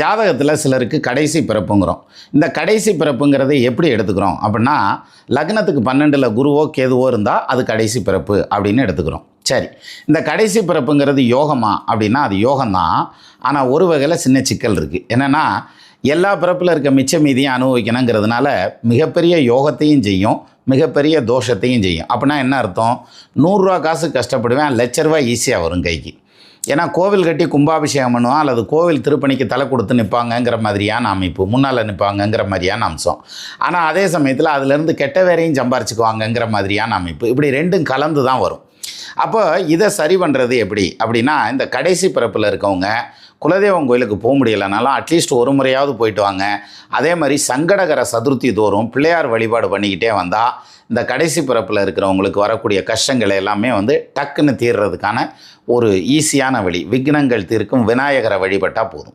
ஜாதகத்தில் சிலருக்கு கடைசி பிறப்புங்கிறோம். இந்த கடைசி பிறப்புங்கிறத எப்படி எடுத்துக்கிறோம் அப்படின்னா லக்னத்துக்கு பன்னெண்டில் குருவோ கேதுவோ இருந்தால் அது கடைசி பிறப்பு அப்படின்னு எடுத்துக்கிறோம். சரி இந்த கடைசி பிறப்புங்கிறது யோகமா அப்படின்னா அது யோகம்தான். ஆனால் ஒரு வகையில் சின்ன சிக்கல் இருக்குது என்னென்னா எல்லா பிறப்பில் இருக்க மிச்ச மீதியும் அனுபவிக்கணுங்கிறதுனால மிகப்பெரிய யோகத்தையும் செய்யும் மிகப்பெரிய தோஷத்தையும் செய்யும். அப்படின்னா என்ன அர்த்தம்? நூறுரூவா காசு கஷ்டப்படுவேன் லட்ச ரூபா ஈஸியாக வரும் கைக்கு. ஏன்னா கோவில் கட்டி கும்பாபிஷேகம் பண்ணுவான் அல்லது கோவில் திருப்பணிக்கு தலை கொடுத்து நிற்பாங்கங்கிற மாதிரியான அமைப்பு முன்னால் நிற்பாங்கங்கிற மாதிரியான அம்சம். ஆனால் அதே சமயத்தில் அதுலேருந்து கெட்ட வேறையும் சம்பாரிச்சுக்குவாங்கங்கிற மாதிரியான அமைப்பு. இப்படி ரெண்டும் கலந்து தான் வரும். அப்போ இதை சரி பண்ணுறது எப்படி? அப்படின்னா இந்த கடைசி பிறப்பில் இருக்கவங்க குலதெய்வம் கோயிலுக்கு போக முடியலைனாலும் அட்லீஸ்ட் ஒரு முறையாவது போயிட்டு வாங்க. அதே மாதிரி சங்கடகர சதுர்த்தி தோறும் பிள்ளையார் வழிபாடு பண்ணிக்கிட்டே வந்தால் இந்த கடைசி பிறப்பில் இருக்கிறவங்களுக்கு வரக்கூடிய கஷ்டங்கள் எல்லாமே வந்து டக்குன்னு தீர்றதுக்கான ஒரு ஈஸியான வழி. விக்னங்கள் தீர்க்கும் விநாயகரை வழிபட்டால் போதும்.